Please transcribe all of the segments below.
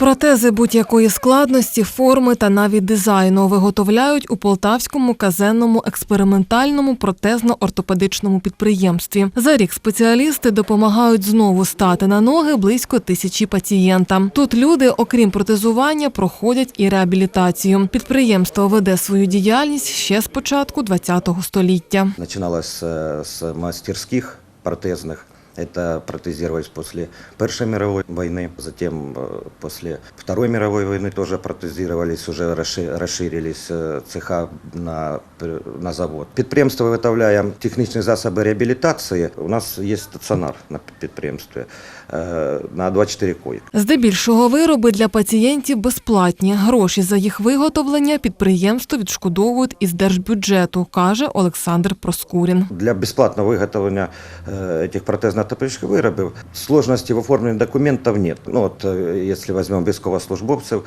Протези будь-якої складності, форми та навіть дизайну виготовляють у Полтавському казенному експериментальному протезно-ортопедичному підприємстві. За рік спеціалісти допомагають знову стати на ноги близько тисячі пацієнтам. Тут люди, окрім протезування, проходять і реабілітацію. Підприємство веде свою діяльність ще з початку ХХ століття. Начиналось э, с мастерских протезных. Это протезировались после Первой мировой войны, затем э, после Второй мировой войны тоже протезировались, уже расши- расширились э, цеха на, пр- на завод. Підприємство виготовляє технічні засоби реабілітації. У нас є стаціонар на підприємстві е, на 24 койки. Здебільшого вироби для пацієнтів безплатні. Гроші за їх виготовлення підприємство відшкодовують із держбюджету, каже Олександр Проскурін. Для безплатного виготовлення е, этих протезно-ортопедичних виробів сложності в оформленні документів нет. Ну, от, е, якщо візьмемо військовослужбовців,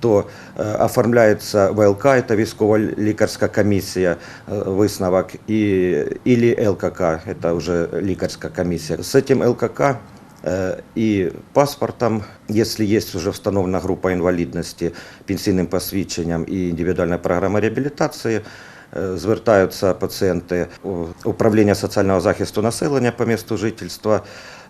то е, оформляється ВЛК, це військово-лікарська комісія, е, висновок, і, или ЛКК, це вже лікарська комісія. З цим ЛКК э, и паспортом, если есть уже встановлена группа инвалидности, пенсійним посвідченням і індивідуальна програма реабілітації, е, Звертаються пацієнти у управління соціального захисту населення по місту жительства.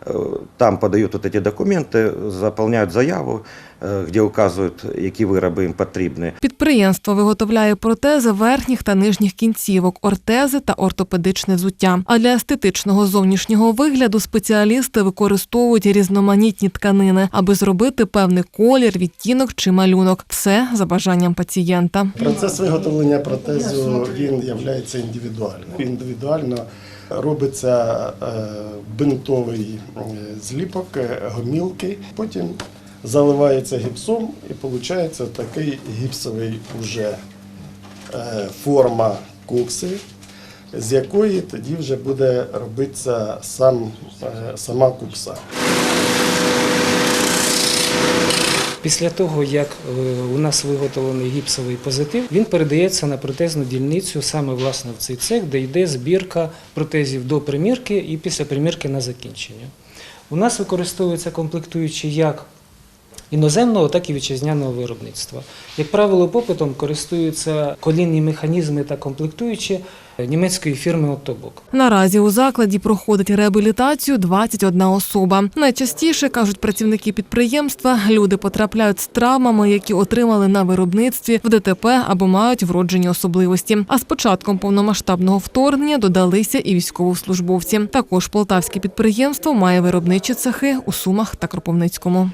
Е, Там подають ці документи, заповняють заяву, е, де вказують, які вироби їм потрібні. Підприємство виготовляє протези верхніх та нижніх кінцівок, ортези та ортопедичне взуття. А для естетичного зовнішнього вигляду спеціалісти використовують різноманітні тканини, аби зробити певний колір, відтінок чи малюнок. Все за бажанням пацієнта. Процес виготовлення протезу він є індивідуальним. Індивідуально робиться е, бинтовий е, зліпок, е, гомілки, потім заливається гіпсом і виходить такий гіпсовий уже е, форма кокси, з якої тоді вже буде робитися сам, е, сама кукса. Після того, як е, у нас виготовлений гіпсовий позитив, він передається на протезну дільницю саме власне в цей цех, де йде збірка протезів до примірки і після примірки на закінчення. У нас використовуються комплектуючі як іноземного, так і вітчизняного виробництва. Як правило, попитом користуються колінні механізми та комплектуючі німецької фірми Оттобок. Наразі у закладі проходить реабілітацію 21 особа. Найчастіше кажуть працівники підприємства, люди потрапляють з травмами, які отримали на виробництві в ДТП або мають вроджені особливості. А з початком повномасштабного вторгнення додалися і військовослужбовці. Також полтавське підприємство має виробничі цехи у Сумах та Кропивницькому.